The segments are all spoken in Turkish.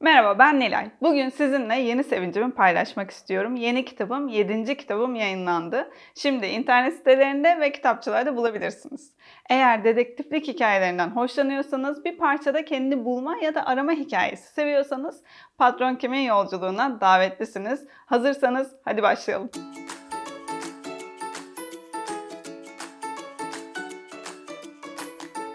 Merhaba ben Nilay. Bugün sizinle yeni sevincimi paylaşmak istiyorum. Yeni kitabım, 7. kitabım yayınlandı. Şimdi internet sitelerinde ve kitapçılarda bulabilirsiniz. Eğer dedektiflik hikayelerinden hoşlanıyorsanız, bir parçada kendi bulma ya da arama hikayesi seviyorsanız Patron Kimin yolculuğuna davetlisiniz. Hazırsanız hadi başlayalım.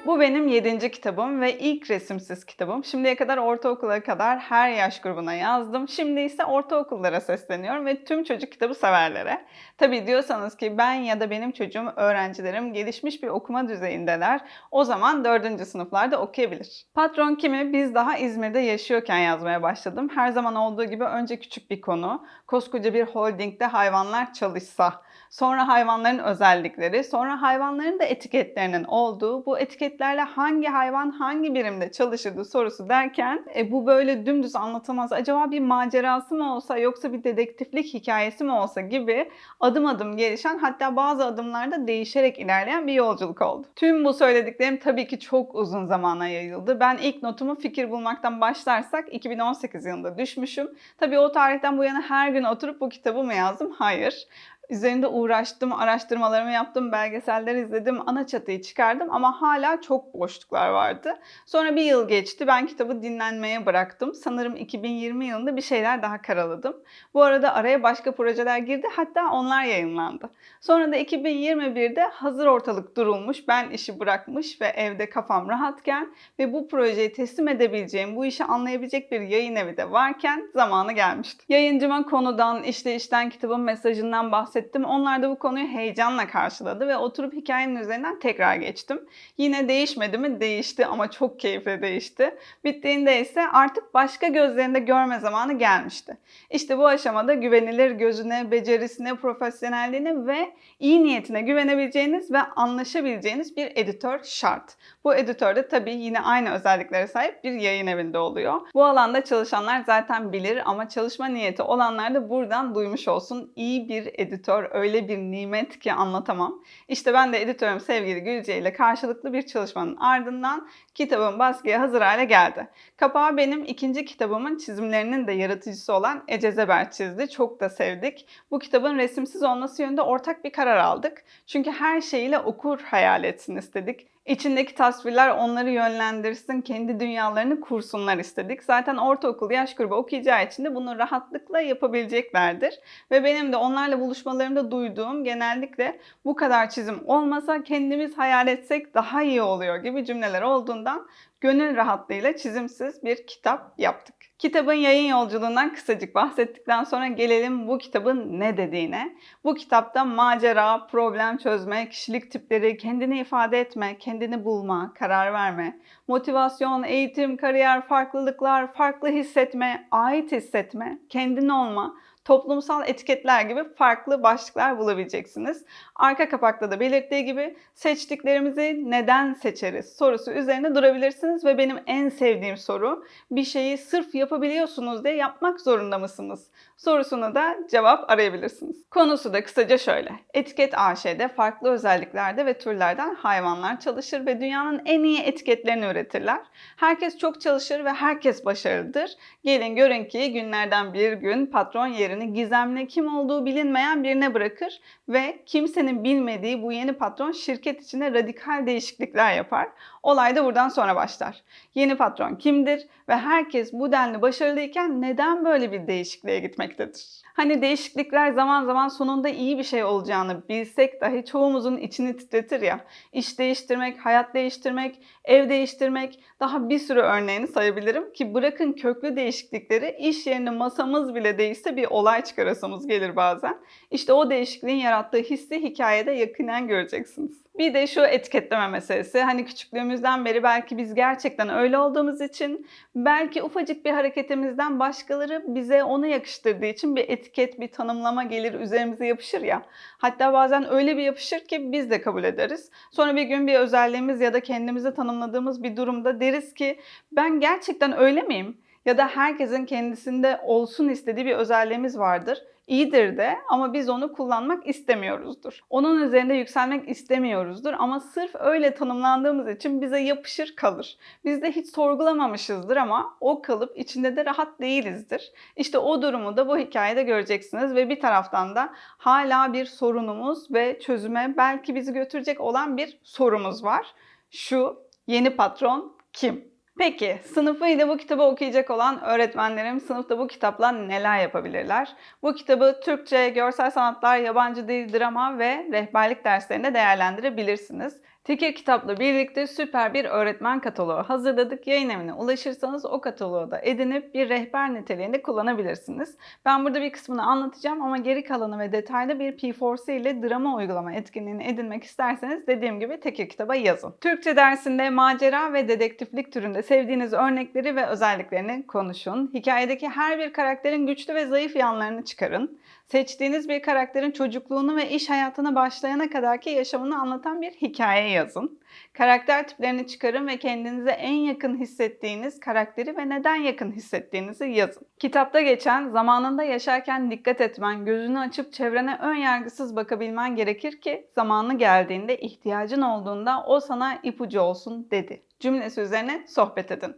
Bu benim yedinci kitabım ve ilk resimsiz kitabım. Şimdiye kadar ortaokula kadar her yaş grubuna yazdım. Şimdi ise ortaokullara sesleniyorum ve tüm çocuk kitabı severlere. Tabii diyorsanız ki ben ya da benim çocuğum, öğrencilerim gelişmiş bir okuma düzeyindeler. O zaman dördüncü sınıflarda okuyabilir. Patron kimi biz daha İzmir'de yaşıyorken yazmaya başladım. Her zaman olduğu gibi önce küçük bir konu. Koskoca bir holdingde hayvanlar çalışsa. Sonra hayvanların özellikleri, sonra hayvanların da etiketlerinin olduğu, bu etiketlerle hangi hayvan hangi birimde çalışırdı sorusu derken e, bu böyle dümdüz anlatamaz. Acaba bir macerası mı olsa yoksa bir dedektiflik hikayesi mi olsa gibi adım adım gelişen hatta bazı adımlarda değişerek ilerleyen bir yolculuk oldu. Tüm bu söylediklerim tabii ki çok uzun zamana yayıldı. Ben ilk notumu fikir bulmaktan başlarsak 2018 yılında düşmüşüm. Tabii o tarihten bu yana her gün oturup bu kitabı mı yazdım? Hayır. Üzerinde uğraştım, araştırmalarımı yaptım, belgeseller izledim, ana çatıyı çıkardım ama hala çok boşluklar vardı. Sonra bir yıl geçti, ben kitabı dinlenmeye bıraktım. Sanırım 2020 yılında bir şeyler daha karaladım. Bu arada araya başka projeler girdi, hatta onlar yayınlandı. Sonra da 2021'de hazır ortalık durulmuş, ben işi bırakmış ve evde kafam rahatken ve bu projeyi teslim edebileceğim, bu işi anlayabilecek bir yayın evi de varken zamanı gelmişti. Yayıncıma konudan, işte işten kitabın mesajından bahsettim bahsettim. Onlar da bu konuyu heyecanla karşıladı ve oturup hikayenin üzerinden tekrar geçtim. Yine değişmedi mi? Değişti ama çok keyifli değişti. Bittiğinde ise artık başka gözlerinde görme zamanı gelmişti. İşte bu aşamada güvenilir gözüne, becerisine, profesyonelliğine ve iyi niyetine güvenebileceğiniz ve anlaşabileceğiniz bir editör şart. Bu editör de tabii yine aynı özelliklere sahip bir yayın evinde oluyor. Bu alanda çalışanlar zaten bilir ama çalışma niyeti olanlar da buradan duymuş olsun. İyi bir editör öyle bir nimet ki anlatamam. İşte ben de editörüm sevgili Gülce ile karşılıklı bir çalışmanın ardından kitabım baskıya hazır hale geldi. Kapağı benim ikinci kitabımın çizimlerinin de yaratıcısı olan Ece Zeber çizdi. Çok da sevdik. Bu kitabın resimsiz olması yönünde ortak bir karar aldık. Çünkü her şeyiyle okur hayal etsin istedik. İçindeki tasvirler onları yönlendirsin, kendi dünyalarını kursunlar istedik. Zaten ortaokul yaş grubu okuyacağı için de bunu rahatlıkla yapabileceklerdir. Ve benim de onlarla buluşmalarımda duyduğum genellikle bu kadar çizim olmasa kendimiz hayal etsek daha iyi oluyor gibi cümleler olduğundan gönül rahatlığıyla çizimsiz bir kitap yaptık. Kitabın yayın yolculuğundan kısacık bahsettikten sonra gelelim bu kitabın ne dediğine. Bu kitapta macera, problem çözme, kişilik tipleri, kendini ifade etme, kendini bulma, karar verme, motivasyon, eğitim, kariyer, farklılıklar, farklı hissetme, ait hissetme, kendin olma, toplumsal etiketler gibi farklı başlıklar bulabileceksiniz. Arka kapakta da belirttiği gibi seçtiklerimizi neden seçeriz sorusu üzerine durabilirsiniz ve benim en sevdiğim soru bir şeyi sırf yapabiliyorsunuz diye yapmak zorunda mısınız? Sorusuna da cevap arayabilirsiniz. Konusu da kısaca şöyle. Etiket AŞ'de farklı özelliklerde ve türlerden hayvanlar çalışır ve dünyanın en iyi etiketlerini üretirler. Herkes çok çalışır ve herkes başarılıdır. Gelin görün ki günlerden bir gün patron yerini gizemli kim olduğu bilinmeyen birine bırakır ve kimsenin bilmediği bu yeni patron şirket içinde radikal değişiklikler yapar. Olay da buradan sonra başlar. Yeni patron kimdir ve herkes bu denli başarılıyken neden böyle bir değişikliğe gitmektedir? Hani değişiklikler zaman zaman sonunda iyi bir şey olacağını bilsek dahi çoğumuzun içini titretir ya. İş değiştirmek, hayat değiştirmek, ev değiştirmek daha bir sürü örneğini sayabilirim ki bırakın köklü değişiklikleri iş yerine masamız bile değişse bir olay çıkarasımız gelir bazen. İşte o değişikliğin yarattığı hissi hikayede yakinen göreceksiniz. Bir de şu etiketleme meselesi. Hani küçüklüğümüzden beri belki biz gerçekten öyle olduğumuz için, belki ufacık bir hareketimizden başkaları bize onu yakıştırdığı için bir etiket, bir tanımlama gelir üzerimize yapışır ya. Hatta bazen öyle bir yapışır ki biz de kabul ederiz. Sonra bir gün bir özelliğimiz ya da kendimizi tanımladığımız bir durumda deriz ki ben gerçekten öyle miyim? Ya da herkesin kendisinde olsun istediği bir özelliğimiz vardır. İyidir de ama biz onu kullanmak istemiyoruzdur. Onun üzerinde yükselmek istemiyoruzdur ama sırf öyle tanımlandığımız için bize yapışır kalır. Biz de hiç sorgulamamışızdır ama o kalıp içinde de rahat değilizdir. İşte o durumu da bu hikayede göreceksiniz ve bir taraftan da hala bir sorunumuz ve çözüme belki bizi götürecek olan bir sorumuz var. Şu yeni patron kim? Peki, sınıfıyla bu kitabı okuyacak olan öğretmenlerim sınıfta bu kitapla neler yapabilirler? Bu kitabı Türkçe, görsel sanatlar, yabancı dil, drama ve rehberlik derslerinde değerlendirebilirsiniz. Tekir kitapla birlikte süper bir öğretmen kataloğu hazırladık. Yayın evine ulaşırsanız o kataloğu da edinip bir rehber niteliğinde kullanabilirsiniz. Ben burada bir kısmını anlatacağım ama geri kalanı ve detaylı bir P4C ile drama uygulama etkinliğini edinmek isterseniz dediğim gibi Tekir kitaba yazın. Türkçe dersinde macera ve dedektiflik türünde sevdiğiniz örnekleri ve özelliklerini konuşun. Hikayedeki her bir karakterin güçlü ve zayıf yanlarını çıkarın. Seçtiğiniz bir karakterin çocukluğunu ve iş hayatına başlayana kadarki yaşamını anlatan bir hikaye yazın. Karakter tiplerini çıkarın ve kendinize en yakın hissettiğiniz karakteri ve neden yakın hissettiğinizi yazın. Kitapta geçen zamanında yaşarken dikkat etmen, gözünü açıp çevrene ön yargısız bakabilmen gerekir ki zamanı geldiğinde ihtiyacın olduğunda o sana ipucu olsun dedi. Cümlesi üzerine sohbet edin.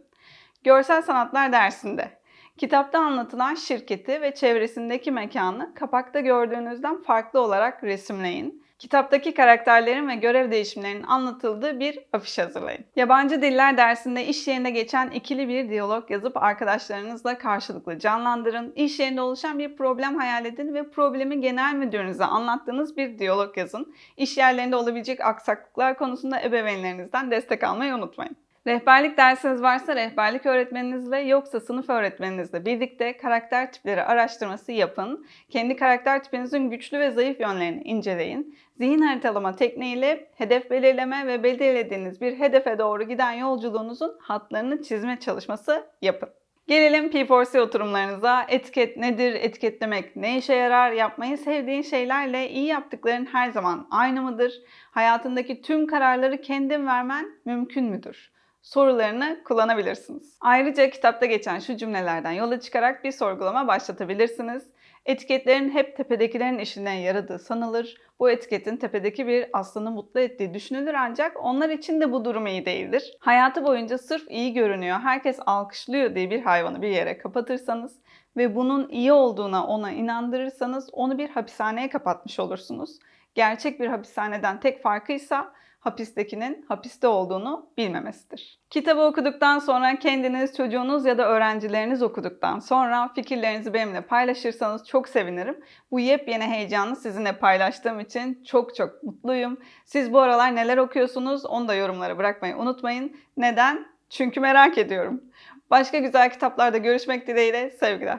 Görsel sanatlar dersinde Kitapta anlatılan şirketi ve çevresindeki mekanı kapakta gördüğünüzden farklı olarak resimleyin. Kitaptaki karakterlerin ve görev değişimlerinin anlatıldığı bir afiş hazırlayın. Yabancı diller dersinde iş yerinde geçen ikili bir diyalog yazıp arkadaşlarınızla karşılıklı canlandırın. İş yerinde oluşan bir problem hayal edin ve problemi genel müdürünüze anlattığınız bir diyalog yazın. İş yerlerinde olabilecek aksaklıklar konusunda ebeveynlerinizden destek almayı unutmayın. Rehberlik dersiniz varsa rehberlik öğretmeninizle yoksa sınıf öğretmeninizle birlikte karakter tipleri araştırması yapın. Kendi karakter tipinizin güçlü ve zayıf yönlerini inceleyin. Zihin haritalama tekniğiyle hedef belirleme ve belirlediğiniz bir hedefe doğru giden yolculuğunuzun hatlarını çizme çalışması yapın. Gelelim P4C oturumlarınıza. Etiket nedir? Etiketlemek ne işe yarar? Yapmayı sevdiğin şeylerle iyi yaptıkların her zaman aynı mıdır? Hayatındaki tüm kararları kendin vermen mümkün müdür? Sorularını kullanabilirsiniz. Ayrıca kitapta geçen şu cümlelerden yola çıkarak bir sorgulama başlatabilirsiniz. Etiketlerin hep tepedekilerin işinden yaradığı sanılır. Bu etiketin tepedeki bir aslanı mutlu ettiği düşünülür ancak onlar için de bu durum iyi değildir. Hayatı boyunca sırf iyi görünüyor, herkes alkışlıyor diye bir hayvanı bir yere kapatırsanız ve bunun iyi olduğuna ona inandırırsanız onu bir hapishaneye kapatmış olursunuz. Gerçek bir hapishaneden tek farkıysa hapistekinin hapiste olduğunu bilmemesidir. Kitabı okuduktan sonra kendiniz, çocuğunuz ya da öğrencileriniz okuduktan sonra fikirlerinizi benimle paylaşırsanız çok sevinirim. Bu yepyeni heyecanı sizinle paylaştığım için çok çok mutluyum. Siz bu aralar neler okuyorsunuz onu da yorumlara bırakmayı unutmayın. Neden? Çünkü merak ediyorum. Başka güzel kitaplarda görüşmek dileğiyle sevgiler.